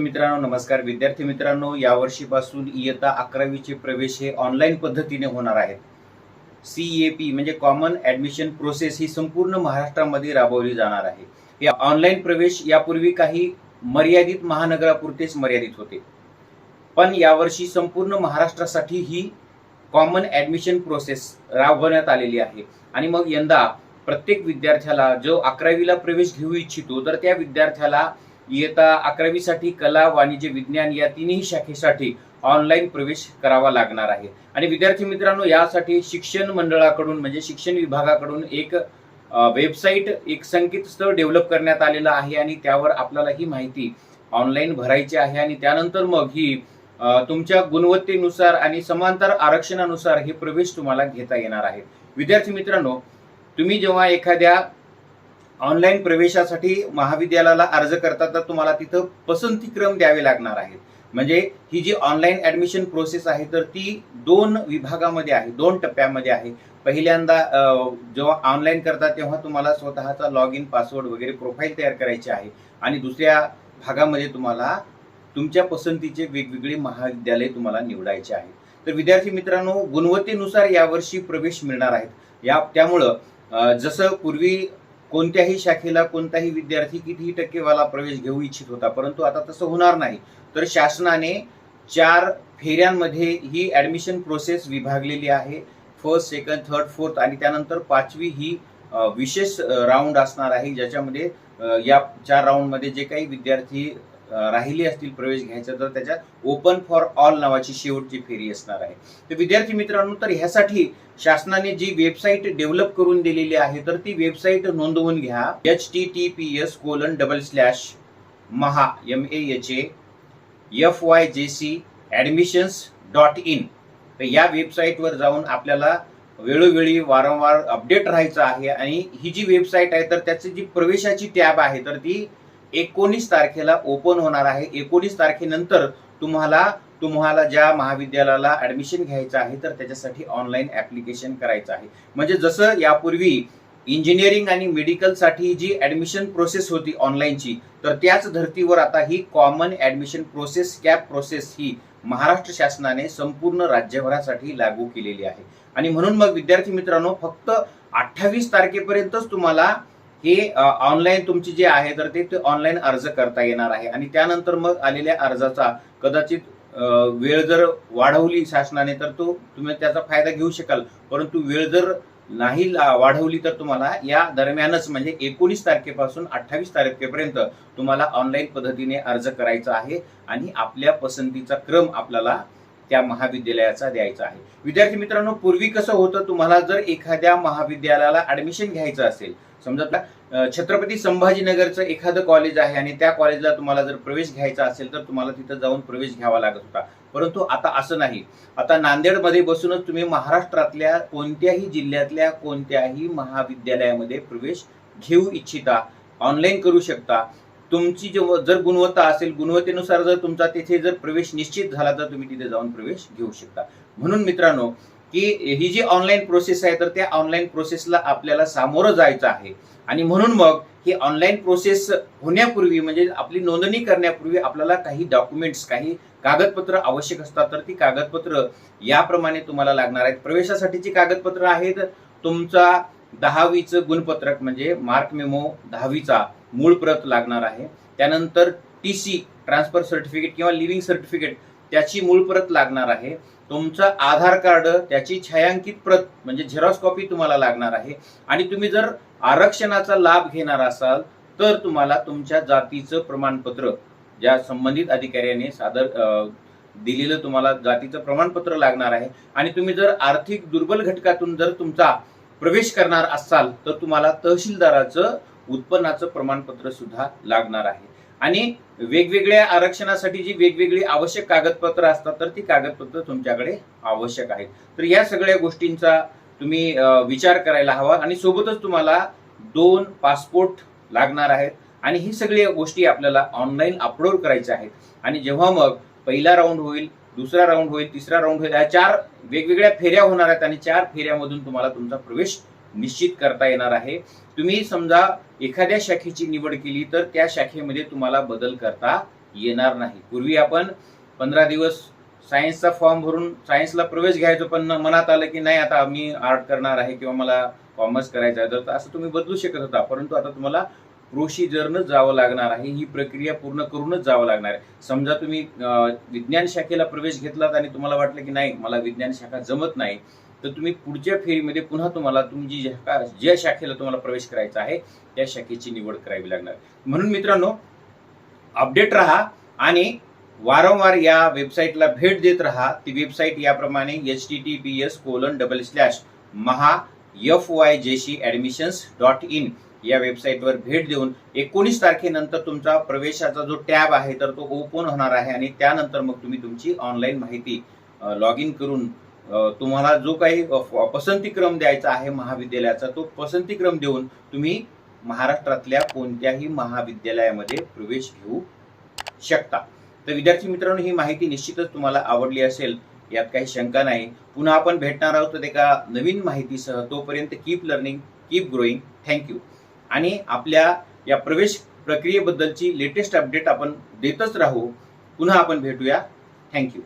विद्यार्थी मित्रांनो नमस्कार. विद्यार्थी मित्रांनो यावर्षीपासून इयत्ता अकरावीचे प्रवेश हे ऑनलाईन पद्धतीने होणार आहेत. सी ए पी म्हणजे कॉमन ऍडमिशन प्रोसेस ही संपूर्ण महाराष्ट्रामध्ये राबवली जाणार आहे. या ऑनलाईन प्रवेश यापूर्वी काही मर्यादित महानगरापुरतेच मर्यादित होते. पण यावर्षी संपूर्ण महाराष्ट्रासाठी ही कॉमन ऍडमिशन प्रोसेस राबवण्यात आलेली आहे. आणि मग यंदा प्रत्येक विद्यार्थ्याला जो अकरावीला प्रवेश घेऊ इच्छितो तर त्या विद्यार्थ्याला इयत्ता अकरावीसाठी कला वाणिज्य विज्ञान या तिन्ही शाखेसाठी ऑनलाईन प्रवेश करावा लागणार आहे. आणि विद्यार्थी मित्रांनो यासाठी शिक्षण मंडळाकडून म्हणजे शिक्षण विभागाकडून एक वेबसाईट एक संकेतस्थळ डेव्हलप करण्यात आलेलं आहे आणि त्यावर आपल्याला ही माहिती ऑनलाईन भरायची आहे. आणि त्यानंतर मग ही तुमच्या गुणवत्तेनुसार आणि समांतर आरक्षणानुसार हे प्रवेश तुम्हाला घेता येणार आहे. विद्यार्थी मित्रांनो तुम्ही जेव्हा एखाद्या ऑनलाईन प्रवेशासाठी महाविद्यालयाला अर्ज करतात तर तुम्हाला तिथं पसंतीक्रम द्यावे लागणार आहेत. म्हणजे ही जी ऑनलाईन ऍडमिशन प्रोसेस आहे तर ती दोन विभागामध्ये आहे दोन टप्प्यामध्ये आहे. पहिल्यांदा जेव्हा ऑनलाईन करता तेव्हा तुम्हाला स्वतःचा लॉग इन पासवर्ड वगैरे प्रोफाईल तयार करायची आहे. आणि दुसऱ्या भागामध्ये तुम्हाला तुमच्या पसंतीचे वेगवेगळे महाविद्यालय तुम्हाला निवडायचे आहे तर विद्यार्थी मित्रांनो गुणवत्तेनुसार यावर्षी प्रवेश मिळणार आहेत. या त्यामुळं जसं पूर्वी कोणत्याही शाखेला कोणताही विद्यार्थी कितीही टक्केवाला प्रवेश घेऊ इच्छित होता परंतु आता तसं होणार नाही. तर शासनाने चार फेऱ्यांमध्ये ही ॲडमिशन प्रोसेस विभागलेली आहे. फर्स्ट सेकंड थर्ड फोर्थ आणि त्यानंतर पाचवी ही विशेष राऊंड असणार आहे ज्याच्यामध्ये या चार राऊंडमध्ये जे काही विद्यार्थी राहिली असतील प्रवेश घ्यायचा तर त्याच्यात ओपन फॉर ऑल नावाची शेवटची फेरी असणार आहे. तर विद्यार्थी मित्रांनो तर ह्यासाठी शासनाने जी वेबसाईट डेव्हलप करून दिलेली आहे तर ती वेबसाईट नोंदवून घ्या. H T T P S colon double slash Maha M A H A F Y J C admissions dot in तर या वेबसाईटवर जाऊन आपल्याला वेळोवेळी वारंवार अपडेट राहायचं आहे आणि ही जी वेबसाईट आहे तर त्याची जी प्रवेशाची टॅब आहे तर ती एकोणीस तारखेला ओपन होणार आहे. एकोणीस तारखेनंतर तुम्हाला तुम्हाला ज्या महाविद्यालयाला ऍडमिशन घ्यायचं आहे तर त्याच्यासाठी ऑनलाईन ऍप्लिकेशन करायचं आहे. म्हणजे जसं यापूर्वी इंजिनिअरिंग आणि मेडिकलसाठी जी ऍडमिशन प्रोसेस होती ऑनलाईनची तर त्याच धर्तीवर आता ही common admission process CAP process ही महाराष्ट्र शासनाने संपूर्ण राज्यभरासाठी लागू केलेली आहे. आणि म्हणून मग विद्यार्थी मित्रांनो फक्त अठ्ठावीस तारखेपर्यंतच तुम्हाला हे ऑनलाईन तुमची जे आहे तर ते ऑनलाईन अर्ज करता येणार आहे. आणि त्यानंतर मग आलेल्या अर्जाचा कदाचित वेळ जर वाढवली शासनाने तर तो तुम्ही त्याचा फायदा घेऊ शकाल. परंतु वेळ जर नाही वाढवली तर तुम्हाला या दरम्यानच म्हणजे एकोणीस तारखेपासून अठ्ठावीस तारखेपर्यंत तुम्हाला ऑनलाईन पद्धतीने अर्ज करायचा आहे. आणि आपल्या पसंतीचा क्रम आपल्याला त्या महाविद्यालयाचा द्यायचा आहे. विद्यार्थी मित्रांनो पूर्वी कसं होतं तुम्हाला जर एखाद्या महाविद्यालयाला ऍडमिशन घ्यायचं असेल समजा छत्रपती संभाजीनगरचं एखादं कॉलेज आहे आणि त्या कॉलेजला तुम्हाला जर प्रवेश घ्यायचा असेल तर तुम्हाला तिथं जाऊन प्रवेश घ्यावा लागत होता. परंतु आता असं नाही. आता नांदेडमध्ये बसूनच तुम्ही महाराष्ट्रातल्या कोणत्याही जिल्ह्यातल्या कोणत्याही महाविद्यालयामध्ये प्रवेश घेऊ इच्छिता ऑनलाईन करू शकता. तुमची जेव्हा जर गुणवत्ता असेल गुणवत्तेनुसार जर तुमचा तिथे जर प्रवेश निश्चित झाला तर तुम्ही तिथे जाऊन प्रवेश घेऊ शकता. म्हणून मित्रांनो की ही जी ऑनलाईन प्रोसेस आहे तर त्या ऑनलाईन प्रोसेसला आपल्याला सामोरं जायचं आहे. आणि म्हणून मग ही ऑनलाईन प्रोसेस होण्यापूर्वी म्हणजे आपली नोंदणी करण्यापूर्वी आपल्याला काही डॉक्युमेंट्स काही कागदपत्र आवश्यक असतात तर ती कागदपत्र याप्रमाणे तुम्हाला लागणार आहेत. प्रवेशासाठीची कागदपत्र आहेत. तुमचा दहावीचं गुणपत्रक म्हणजे मार्क मेमो दहावीचा मूळ प्रत लागणार आहे. त्यानंतर टी सी ट्रान्सफर सर्टिफिकेट किंवा लिव्हिंग सर्टिफिकेट त्याची मूळ प्रत लागणार आहे. तुमचं आधार कार्ड त्याची छायांकित प्रत म्हणजे झेरॉक्स कॉपी तुम्हाला लागणार आहे. आणि तुम्ही जर आरक्षणाचा लाभ घेणार असाल तर तुम्हाला तुमच्या जातीचं प्रमाणपत्र ज्या संबंधित अधिकाऱ्याने सादर दिलेलं तुम्हाला जातीचं प्रमाणपत्र लागणार आहे. आणि तुम्ही जर आर्थिक दुर्बल घटकातून जर तुमचा प्रवेश करणार असाल तर तुम्हाला तहसीलदाराचं उत्पन्नाचं प्रमाणपत्र सुद्धा लागणार आहे. आणि वेगवेगळ्या आरक्षणासाठी जी वेगवेगळी आवश्यक कागदपत्र असतात तर ती कागदपत्र तुमच्याकडे आवश्यक आहेत. तर या सगळ्या गोष्टींचा तुम्ही विचार करायला हवा आणि सोबतच तुम्हाला दोन पासपोर्ट लागणार आहेत. आणि ही सगळी गोष्टी आपल्याला ऑनलाईन अपलोड करायच्या आहेत. आणि जेव्हा मग पहिला राऊंड होईल दुसरा राऊंड होईल तिसरा राऊंड होईल या चार वेगवेगळ्या फेऱ्या होणार आहेत आणि चार फेऱ्यामधून तुम्हाला तुमचा प्रवेश निश्चित करता येणार आहे. तुम्ही समजा एखाद्या शाखेची निवड केली तर त्या शाखेमध्ये तुम्हाला बदल करता येणार नाही. पूर्वी आपण पंधरा दिवस सायन्सचा फॉर्म भरून सायन्सला प्रवेश घ्यायचो पण मनात आलं की नाही आता मी आर्ट करणार आहे किंवा मला कॉमर्स करायचं आहे तर असं तुम्ही बदलू शकत होता. परंतु आता तुम्हाला प्रोसिजरनं जावं लागणार आहे ही प्रक्रिया पूर्ण करूनच जावं लागणार आहे. समजा तुम्ही विज्ञान शाखेला प्रवेश घेतलात आणि तुम्हाला वाटलं की नाही मला विज्ञान शाखा जमत नाही तर तुम्ही पुढच्या फेरीमध्ये पुन्हा तुम्हाला तुमची जी ज्या शाखेला तुम्हाला प्रवेश करायचा आहे त्या शाखेची निवड करावी लागणार. म्हणून मित्रांनो अपडेट राहा आणि वारंवार या वेबसाईटला भेट देत राहा. ती वेबसाईट याप्रमाणे H T T P S colon double slash Maha F Y जेशी admissions dot in या वेबसाईटवर भेट देऊन एकोणीस तारखेनंतर तुमचा प्रवेशाचा जो टॅब आहे तर तो ओपन होणार आहे आणि त्यानंतर मग तुम्ही तुमची ऑनलाईन माहिती लॉग इन करून तुम्हाला जो काही पसंतीक्रम द्यायचा आहे महाविद्यालयाचा तो पसंतीक्रम देऊन तुम्ही महाराष्ट्रातल्या कोणत्याही महाविद्यालयामध्ये प्रवेश घेऊ शकता. तर विद्यार्थी मित्रांनो ही माहिती निश्चितच तुम्हाला आवडली असेल यात काही शंका नाही. पुन्हा आपण भेटणार आहोत एका नवीन माहितीसह. तोपर्यंत keep learning keep growing thank you आणि आपल्या या प्रवेश प्रक्रियेबद्दलची लेटेस्ट अपडेट आपण देतच राहू. पुन्हा आपण भेटूया. थँक्यू